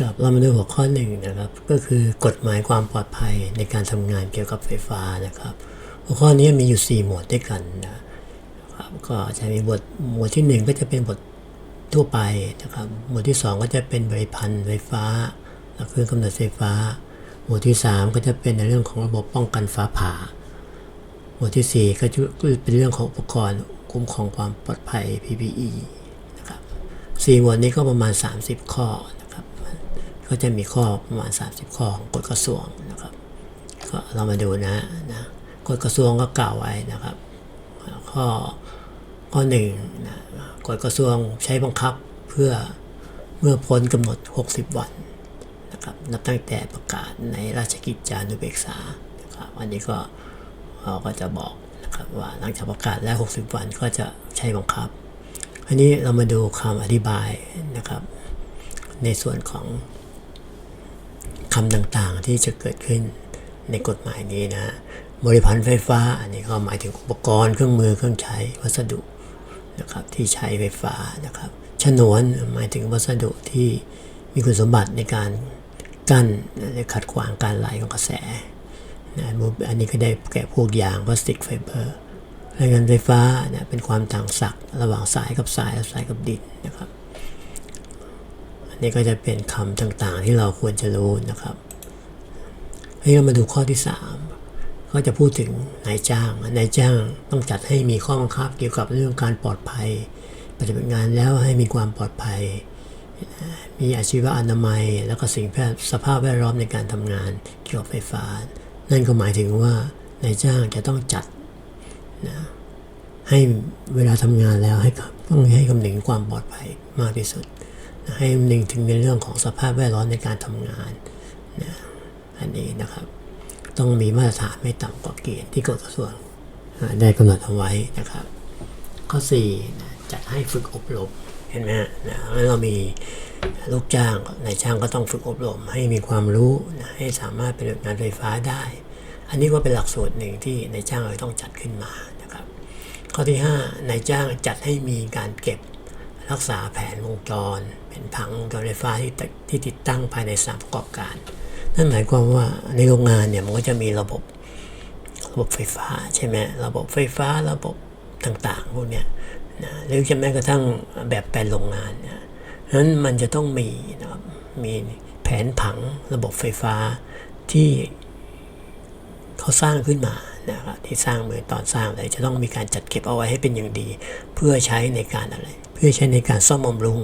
กับเรามาดูหัวข้อหนึ่งนะครับก็คือกฎหมายความปลอดภัยในการทำงานเกี่ยวกับไฟฟ้านะครับ หัวข้อนี้มีอยู่ 4 หมวดด้วยกันนะครับก็จะมีบทหมวดที่ 1 ก็จะเป็นบททั่วไปนะครับ หมวดที่ 2 ก็จะเป็นบริพันธ์ไฟฟ้าและเครื่องกำเนิดไฟฟ้า หมวดที่ 3 ก็จะเป็นในเรื่องของระบบป้องกันฟ้าผ่า หมวดที่ 4 ก็จะเป็นเรื่องของอุปกรณ์คุ้มครองความปลอดภัย PPE นะครับสี่หมวดนี้ก็ประมาณ 30 ข้อ ก็จะมีข้อประมาณ 30 ข้อของกฎกระทรวงนะครับก็เรามาดูนะนะกฎกระทรวงก็กล่าวไว้นะครับ ข้อข้อหนึ่งนะกฎกระทรวงใช้บังคับเพื่อเมื่อพ้นกำหนด 60 วันนะครับนับตั้งแต่ประกาศในราชกิจจานุเบกษานะครับอันนี้ก็เราก็จะบอกนะครับว่าหลังจากประกาศแล้ว 60 วันก็จะใช้บังคับ อันนี้เรามาดูคำอธิบายนะครับ ในส่วนของ คำต่างๆที่จะเกิดขึ้นในกฎหมายนี้นะบริพันธ์ไฟฟ้าอันนี้ก็หมายถึงอุปกรณ์เครื่องมือเครื่องใช้วัสดุนะครับที่ใช้ไฟฟ้านะครับฉนวนหมายถึงวัสดุที่มีคุณสมบัติในการกั้นและขัดขวางการไหลของกระแสนะอันนี้ก็ได้แก่พวกยางพลาสติกไฟเบอร์รายงานไฟฟ้าเนี่ยเป็นความต่างศักย์ระหว่างสายกับสายและสายกับดินนะครับ นนี้ก็จะเป็นคำต่างๆ ที่เราควรจะรู้นะครับให้เรามาดูข้อที่ 3 ก็จะพูดถึงนายจ้าง นายจ้างต้องจัดให้มีข้อบังคับเกี่ยวกับเรื่องการปลอดภัย ปฏิบัติงานแล้วให้มีความปลอดภัย มีอาชีวะอนามัย แล้วก็สิ่งแวดสภาพแวดล้อมในการทำงานเกี่ยวกับไฟฟ้า นั่นก็หมายถึงว่านายจ้างจะต้องจัดนะให้เวลาทำงานแล้วให้ต้องให้คำนึงความปลอดภัยมากที่สุด ให้คำนึงถึงในเรื่องของสภาพแวดล้อมในการทำงานนะอันนี้นะครับ ต้องมีมาตรฐานไม่ต่ำกว่าเกณฑ์ที่กฎกระทรวงได้กำหนดเอาไว้นะครับ ข้อ4นะจัดให้ฝึกอบรมเห็นไหมฮนะเรามีลูกจ้างนายจ้างก็ต้องฝึกอบรม ให้มีความรู้นะให้สามารถปฏิบัติงานไฟฟ้าได้ อันนี้ก็เป็นหลักสูตรหนึ่งที่นายจ้างเราต้องจัดขึ้นมานะครับ ข้อที่5นายจ้างจัดให้มีการเก็บ รักษาแผนวงจร เป็นผังวงจรไฟฟ้าที่ที่ติดตั้งภายในสถานประกอบการ นั่นหมายความว่าในโรงงานเนี่ยมันก็จะมีระบบระบบไฟฟ้าใช่ไหมระบบไฟฟ้าระบบต่างๆพวกเนี้ยนะหรือจะแม้กระทั่งแบบแปลนโรงงานนะนั้นมันจะต้องมีนะครับมีแผนผังระบบไฟฟ้าที่เขาสร้างขึ้นมา นะครับที่สร้างเมื่อตอนสร้างเลยจะต้องมีการจัดเก็บเอาไว้ให้เป็นอย่างดี เพื่อใช้ในการอะไร เพื่อใช้ในการซ่อมบำรุง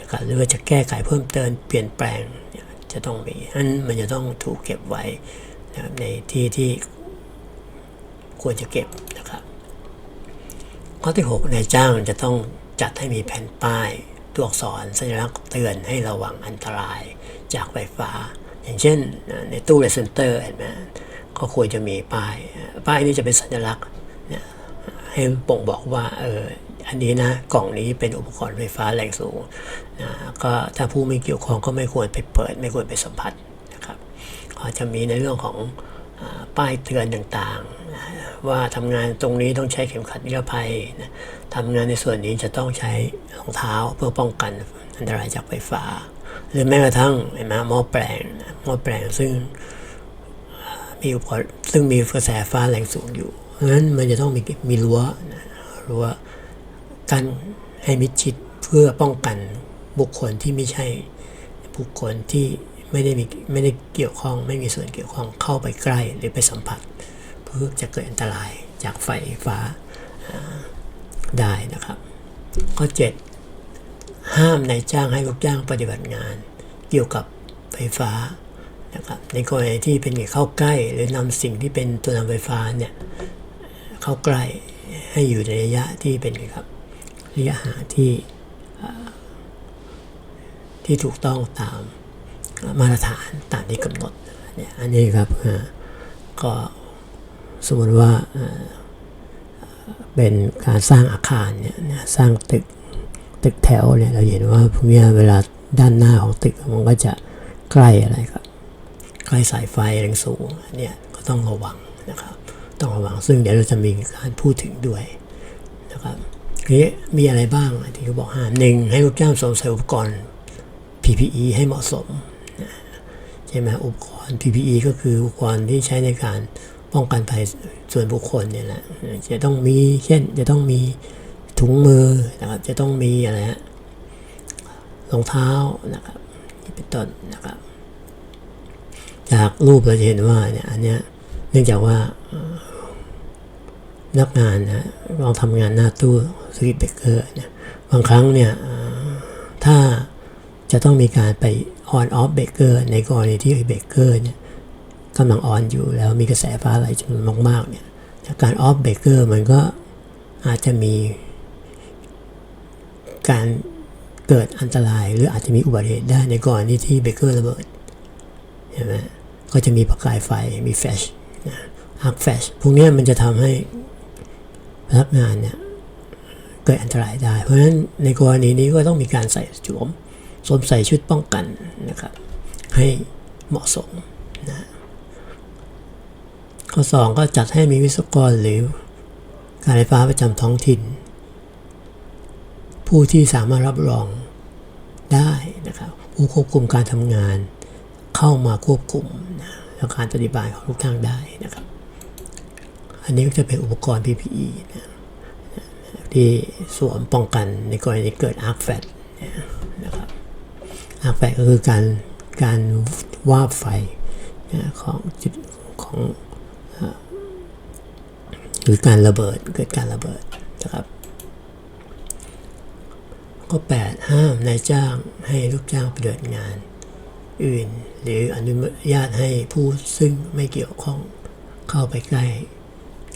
นะครับหรือว่าจะแก้ไขเพิ่มเติมเปลี่ยนแปลงจะต้องมีอันมันจะต้องถูกเก็บไว้นะครับในที่ที่ควรจะเก็บนะครับ ข้อที่6นายจ้างจะต้องจัดให้มีแผ่นป้ายตัวอักษรสัญลักษณ์เตือนให้ระวังอันตรายจากไฟฟ้า อย่างเช่นในตู้เรสเซนเตอร์เห็นไหม ก็ควรจะมีป้าย ป้ายนี้จะเป็นสัญลักษณ์ให้บ่งบอกว่าเอออันนี้นะกล่องนี้เป็นอุปกรณ์ไฟฟ้าแรงสูงนะก็ถ้าผู้ไม่เกี่ยวข้องก็ไม่ควรไปเปิด ไม่ควรไปสัมผัสนะครับก็จะมีในเรื่องของป้ายเตือนต่างๆ ว่าทำงานตรงนี้ต้องใช้เข็มขัดนิรภัยนะทำงานในส่วนนี้จะต้องใช้รองเท้าเพื่อป้องกันอันตรายจากไฟฟ้า หรือแม้กระทั่งเห็นไหมหม้อแปลงหม้อแปลงซึ่ง มีอุปกรณ์ซึ่งมีกระแสฟ้าแรงสูงอยู่เพราะฉะนั้นมันจะต้องมีมีรั้วนะรั้วกันให้มิดชิดเพื่อป้องกันบุคคลที่ไม่ใช่บุคคลที่ไม่ได้มีไม่ได้เกี่ยวข้อง ไม่มีส่วนเกี่ยวข้องเข้าไปใกล้หรือไปสัมผัส เพื่อจะเกิดอันตรายจากไฟฟ้าได้นะครับ ข้อ 7 ห้ามนายจ้างให้ลูกจ้างปฏิบัติงาน เกี่ยวกับไฟฟ้า นะครับในกรณีที่เป็นเข้าใกล้ หรือนำสิ่งที่เป็นตัวนำไฟฟ้าเนี่ยเข้าใกล้ให้อยู่ในระยะที่เป็นครับระยะห่างที่ที่ถูกต้องตามมาตรฐานตามที่กำหนดเนี่ยอันนี้ครับก็สมมติว่าเป็นการสร้างอาคารเนี่ยสร้างตึกตึกแถวเนี่ยเราเห็นว่าพวกนี้เวลาด้านหน้าของตึกมันก็จะใกล้อะไรครับ ใกล้สายไฟแรงสูงเนี่ยก็ต้องระวังนะครับ ต้องระวังซึ่งเดี๋ยวเราจะมีการพูดถึงด้วยนะครับนี้มีอะไรบ้างที่เขาบอกห้ามหนึ่งให้ลูกจ้างสวมใส่อุปกรณ์ PPE ให้เหมาะสมนะใช่ไหมอุปกรณ์ PPE ก็คืออุปกรณ์ที่ใช้ในการป้องกันภัยส่วนบุคคลเนี่ยแหละจะต้องมีเช่นจะต้องมีถุงมือนะครับจะต้องมีอะไรฮะรองเท้านะครับนี่เป็นต้นนะครับ จากรูปเราจะเห็นว่าเนี่ยอันเนี้ยเนื่องจากว่านักงานนะลองทำงานหน้าตู้สวิตเบเกอร์เนี่ยบางครั้งเนี่ยถ้าจะต้องมีการไปออนออฟเบเกอร์ในกรณีที่เบเกอร์เนี่ยกำลังออนอยู่แล้วมีกระแสฟ้าไหลจำนวนมากๆเนี่ยการออฟเบเกอร์มันก็อาจจะมีการเกิดอันตรายหรืออาจจะมีอุบัติเหตุได้ในกรณีที่เบเกอร์ระเบิดใช่ไหม ก็จะมีประกายไฟมีแฟชนะอาร์คแฟชพวกนี้มันจะทำให้พนักงานเนี่ยเกิดอันตรายได้ เพราะฉะนั้นในกรณีนี้ก็ต้องมีการใส่สวมสวมใส่ชุดป้องกันนะครับ ให้เหมาะสมนะข้อสองก็จัดให้มีวิศวกรหรือการไฟฟ้าประจำท้องถิ่น ผู้ที่สามารถรับรองได้นะครับ ผู้ควบคุมการทำงาน เข้ามาควบคุมนะและการปฏิบัติของทุกทางได้นะครับ อันนี้ก็จะเป็นอุปกรณ์ PPE นะที่สวมป้องกันในกรณีเกิด arc flash นะครับ arc flash ก็คือการการวาบไฟนะของจุดของหรือการระเบิดเกิดการระเบิดนะครับก็ 8 ห้ามนายจ้างให้ลูกจ้างปฏิบัติงาน อื่น หรืออนุญาตให้ผู้ซึ่งไม่เกี่ยวข้องเข้าไปใกล้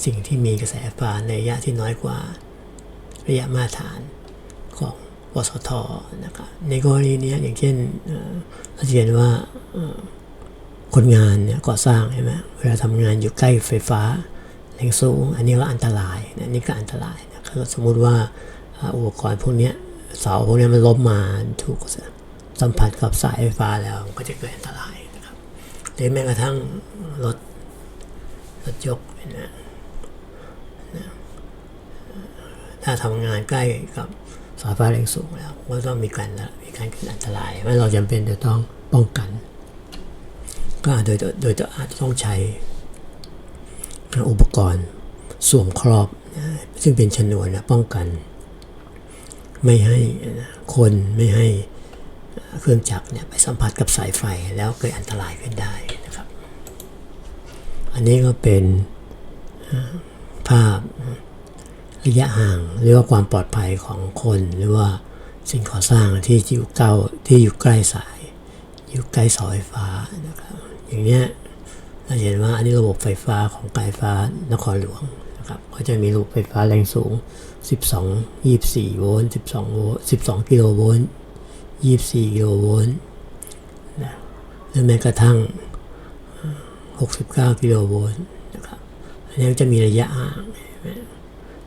สิ่งที่มีกระแสไฟฟ้าในระยะที่น้อยกว่า ระยะมาตรฐานของวสทนะครับในกรณีนี้อย่างเช่นเอ่อเราจะเห็นว่าคนงานเนี่ยก่อสร้างใช่ไหมเวลาทำงานอยู่ใกล้ไฟฟ้าแรงสูง อันนี้ก็อันตรายนะนี่ก็อันตรายนะครับสมมุติว่าอุปกรณ์พวกนี้เสาพวกนี้มันล้มมาถูก สัมผัสกับสายไฟฟ้าแล้วก็จะเกิดอันตรายนะครับหรือแม้กระทั่งรถรถยกนะนะถ้าทำงานใกล้กับสายไฟแรงสูงแล้วก็ต้องมีการมีการเกิดอันตรายเพราะเราจำเป็นจะต้องป้องกัน ก็โดยโดยจะอาจจะต้องใช้อุปกรณ์สวมครอบนะซึ่งเป็นชนวนนะป้องกัน ไม่ให้คนไม่ให้ เครื่องจักรเนี่ยไปสัมผัสกับสายไฟแล้วเกิดอันตรายขึ้นได้นะครับ อันนี้ก็เป็นภาพระยะห่างหรือว่าความปลอดภัยของคนหรือว่าสิ่งก่อสร้างที่อยู่เก้าที่อยู่ใกล้สาย อยู่ใกล้เสาไฟฟ้านะครับ อย่างเนี้ยเราเห็นว่าอันนี้ระบบไฟฟ้าของการไฟฟ้านครหลวงนะครับก็จะมีระบบไฟฟ้าแรงสูง 12 24 โวลต์ 12 โวลต์ 12 กิโลโวลต์ 24 กิโลโวลต์นะหรือแม้กระทั่ง 69 กิโลโวลต์นะครับอันนี้จะมีระยะห่าง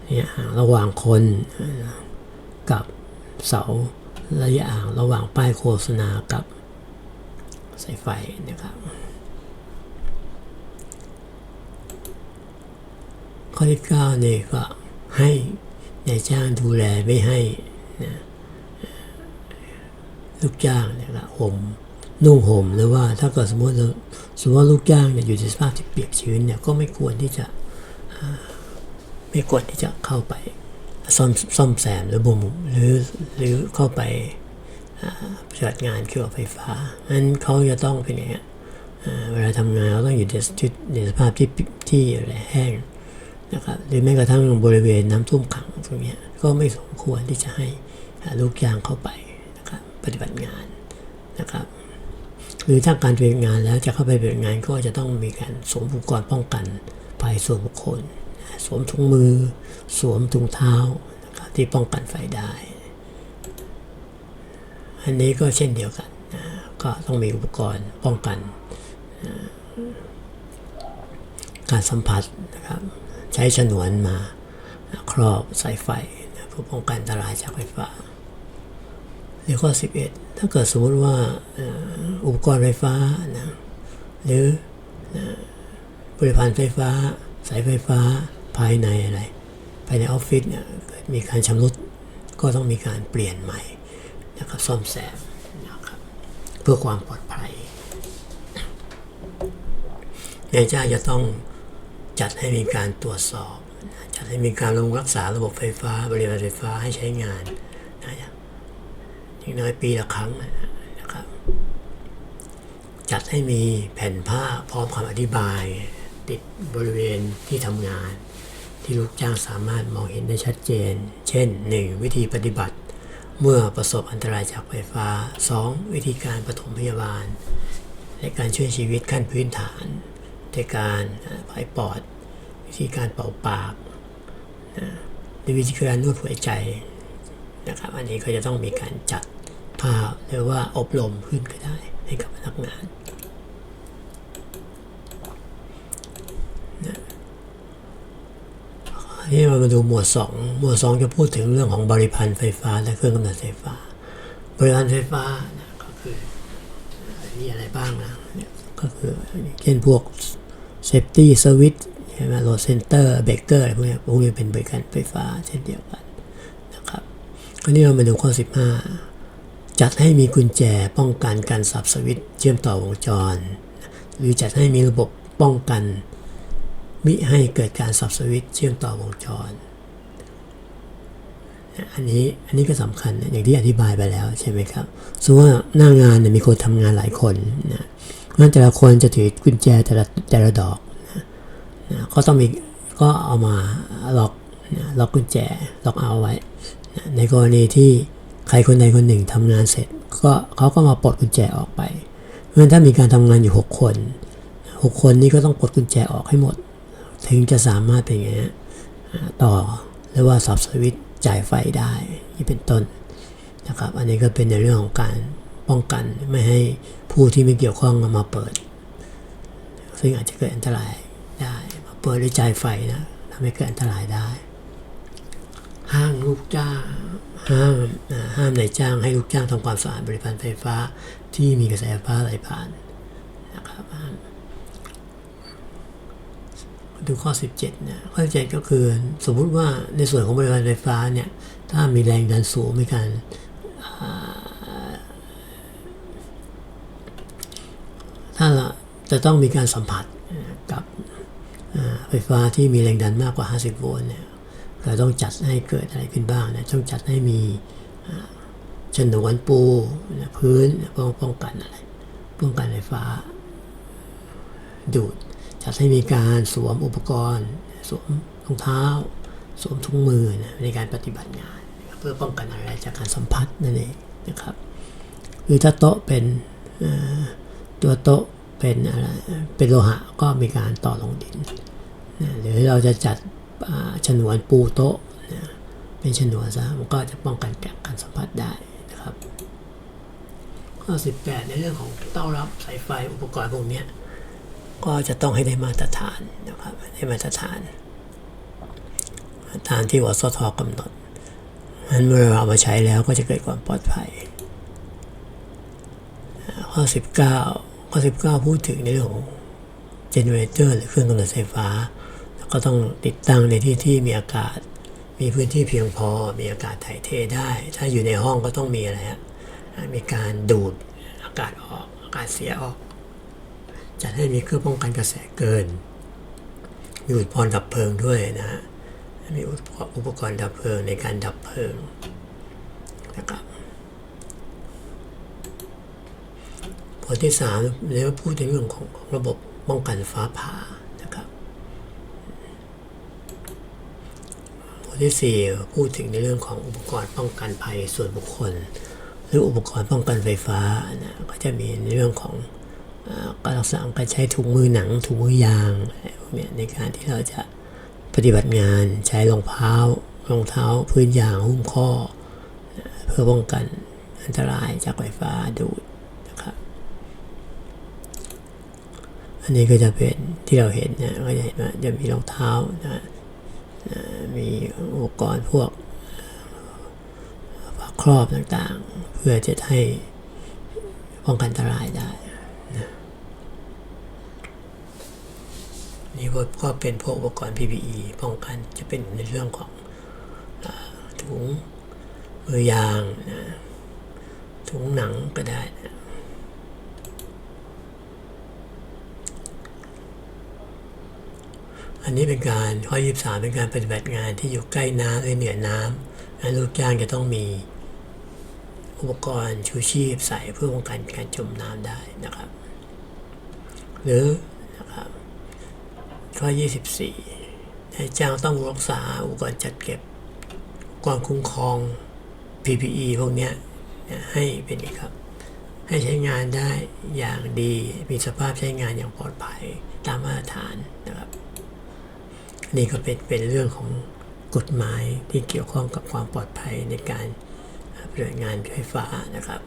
ระยะห่างระหว่างคนกับเสาระยะห่างระหว่างป้ายโฆษณากับสายไฟนะครับข้อที่9นี่ก็ให้นายจ้างดูแลไม่ให้นะ ลูกจ้างเนี่ยละห่มนุ่งห่มหรือว่าถ้าเกิดสมมติเราสมมติว่าลูกจ้างเนี่ยอยู่ในสภาพที่เปียกชื้นเนี่ยก็ไม่ควรที่จะไม่ควรที่จะเข้าไปซ่อมซ่อมแซมหรือบ่มหรือหรือเข้าไปปฏิบัติงานเกี่ยวกับไฟฟ้านั้นเขาจะต้องเป็นอย่างเงี้ยเวลาทำงานเขาต้องอยู่ในชุดในสภาพที่ที่แห้งนะครับหรือแม้กระทั่งบริเวณน้ำท่วมขังตรงนี้ก็ไม่สมควรที่จะให้ลูกจ้างเข้าไป ปฏิบัติงานนะครับหรือถ้าการปฏิบัติงานแล้วจะเข้าไปปฏิบัติงานก็จะต้องมีการสวมอุปกรณ์ป้องกันภัยส่วนบุคคล สวมถุงมือ สวมถุงเท้านะครับที่ป้องกันไฟได้ อันนี้ก็เช่นเดียวกันนะก็ต้องมีอุปกรณ์ป้องกันนะการสัมผัสนะครับใช้ฉนวนมาครอบสายไฟเพื่อป้องกันอันตรายจากไฟฟ้า ในข้อ 11 ถ้าเกิดสมมติว่าอุปกรณ์ไฟฟ้านะหรือนะบริพันธ์ไฟฟ้า สายไฟฟ้าภายในอะไร ภายในออฟฟิศเนี่ยเกิดมีการชำรุดก็ต้องมีการเปลี่ยนใหม่นะครับซ่อมแซมนะครับเพื่อความปลอดภัยนายจ้างจะต้องจัดให้มีการตรวจสอบ จัดให้มีการลงรักษาระบบไฟฟ้า บริการไฟฟ้าให้ใช้งาน อย่างน้อยปีละครั้งนะครับ จัดให้มีแผ่นผ้าพร้อมคำอธิบาย ติดบริเวณที่ทำงาน ที่ลูกจ้างสามารถมองเห็นได้ชัดเจน เช่น 1. วิธีปฏิบัติ เมื่อประสบอันตรายจากไฟฟ้า 2. วิธีการปฐมพยาบาล และการช่วยชีวิตขั้นพื้นฐานในการผายปอด วิธีการเป่าปากนะหรือวิธีการนวดหัวใจนะครับอันนี้ก็จะต้องมีการจัด ภาพหรือว่าอบรมขึ้นก็ได้ให้กับพนักงานนี่เรามาดูหมวดสองหมวดสองจะพูดถึงเรื่องของบริพันธ์ไฟฟ้า และเครื่องกำเนิดไฟฟ้า บริพันธ์ไฟฟ้านะก็คือมีอะไรบ้างนะก็คือเช่นพวกเซฟตี้สวิตใช่ไหมโหลดเซนเตอร์เบรกเกอร์อะไรพวกนี้พวกนี้เป็นบริการไฟฟ้าเช่นเดียวกันนะครับคราวนี้เรามาดูข้อ 15 จัดให้มีกุญแจป้องกันการสับสวิตเชื่อมต่อวงจร หรือจัดให้มีระบบป้องกัน มิให้เกิดการสับสวิตเชื่อมต่อวงจร อันนี้อันนี้ก็สำคัญอย่างที่อธิบายไปแล้วใช่ไหมครับสมมติว่าหน้างานเนี่ยมีคนทำงานหลายคนนะเพราะฉะนั้นแต่ละคนจะถือกุญแจแต่ละแต่ละดอกนะนะก็ต้องมีก็เอามาล็อกนะล็อกกุญแจล็อกเอาไว้นะในกรณีที่ ใครคนใดคนหนึ่งทำงานเสร็จ ก็เขาก็มาปลดกุญแจออกไป เพราะฉะนั้นถ้ามีการทำงานอยู่ 6 คนหกคนนี้ก็ต้องปลดกุญแจออกให้หมด ถึงจะสามารถเป็นไงฮะต่อหรือว่าสับสวิตจ่ายไฟได้นี่เป็นต้นนะครับ อันนี้ก็เป็นในเรื่องของการป้องกันไม่ให้ผู้ที่ไม่เกี่ยวข้องมาเปิด ซึ่งอาจจะเกิดอันตรายได้มาเปิดหรือจ่ายไฟนะทำให้เกิดอันตรายได้ ห้างลูกจ้าง ห้ามห้ามนายจ้างให้ลูกจ้างทำความสะอาดบริการไฟฟ้าที่มีกระแสไฟฟ้าไหลผ่านนะครับดูข้อ 17นะข้อ17ก็คือสมมุติว่าในส่วนของบริการไฟฟ้าเนี่ย ถ้ามีแรงดันสูงมีการถ้าจะต้องมีการสัมผัสกับไฟฟ้าที่มีแรงดันมากกว่า 50 โวลต์เนี่ย เราต้องจัดให้เกิดอะไรขึ้นบ้างนะต้องจัดให้มีฉนวนปูพื้นป้องป้องกันอะไรป้องกันไฟฟ้า ดูดจัดให้มีการสวมอุปกรณ์ สวมรองเท้า สวมถุงมือนะในการปฏิบัติงาน เพื่อป้องกันอะไรจากการสัมผัสนั่นเองนะครับหรือถ้าโต๊ะเป็นตัวโต๊ะเป็นอะไรเป็นโลหะก็มีการต่อลงดิน หรือเราจะจัด ฉนวนปูโต๊ะเป็นฉนวนซะมันก็จะป้องกันจากการสัมผัสได้นะครับข้อ18 ในเรื่องของเต้ารับสายไฟอุปกรณ์พวกนี้ก็จะต้องให้ได้มาตรฐานนะครับได้มาตรฐาน ตามที่วสทกำหนดนั้นเมื่อเราเอามาใช้แล้วก็จะเกิดความปลอดภัย ข้อ 19 ข้อ 19 พูดถึงในเรื่องของเจเนเรเตอร์หรือเครื่องกำเนิดไฟฟ้า ก็ต้องติดตั้งในที่ที่มีอากาศ มีพื้นที่เพียงพอ มีอากาศถ่ายเทได้ ถ้าอยู่ในห้องก็ต้องมีอะไรฮะมีการดูดอากาศออก อากาศเสียออกจัดให้มีเครื่องป้องกันกระแสเกิน มีอุปกรณ์ดับเพลิงด้วยนะฮะมีอุปกรณ์ดับเพลิงในการดับเพลิงนะครับบทที่สามเรียกว่าพูดถึงเรื่องของระบบป้องกันฟ้าผ่านะครับบ ทที่สี่พูดถึงในเรื่องของอุปกรณ์ป้องกันภัยส่วนบุคคล หรืออุปกรณ์ป้องกันไฟฟ้านะก็จะมีในเรื่องของการรักษาการใช้ถุงมือหนังถุงมือยางพวกนี้ในการที่เราจะปฏิบัติงานใช้รองเท้ารองเท้าพื้นยางหุ้มข้อ เพื่อป้องกันอันตรายจากไฟฟ้าดูดนะครับอันนี้ก็จะเป็นที่เราเห็นนะก็จะเห็นว่าจะมีรองเท้านะ มีอุปกรณ์พวกครอบต่างๆ เพื่อจะให้ป้องกันอันตรายได้นะนี่ก็เป็นพวกอุปกรณ์ PPE ป้องกันจะเป็นในเรื่องของถุงมือยางนะถุงหนังก็ได้นะ อันนี้เป็นการข้อ 23 เป็นการปฏิบัติงานที่อยู่ใกล้น้ำหรือเหนือน้ำและลูกจ้างจะต้องมีอุปกรณ์ชูชีพใส่เพื่อป้องกันการจมน้ำได้นะครับ หรือนะครับข้อ 24นายจ้างต้องรักษาอุปกรณ์จัดเก็บความคุ้มครอง PPE พวกนี้ให้เป็นไงครับ ให้ใช้งานได้อย่างดีมีสภาพใช้งานอย่างปลอดภัยตามมาตรฐานนะครับ นี่ก็เป็นเป็นเรื่องของกฎหมายที่เกี่ยวข้องกับความปลอดภัยในการปฏิบัติงานไฟฟ้านะครับ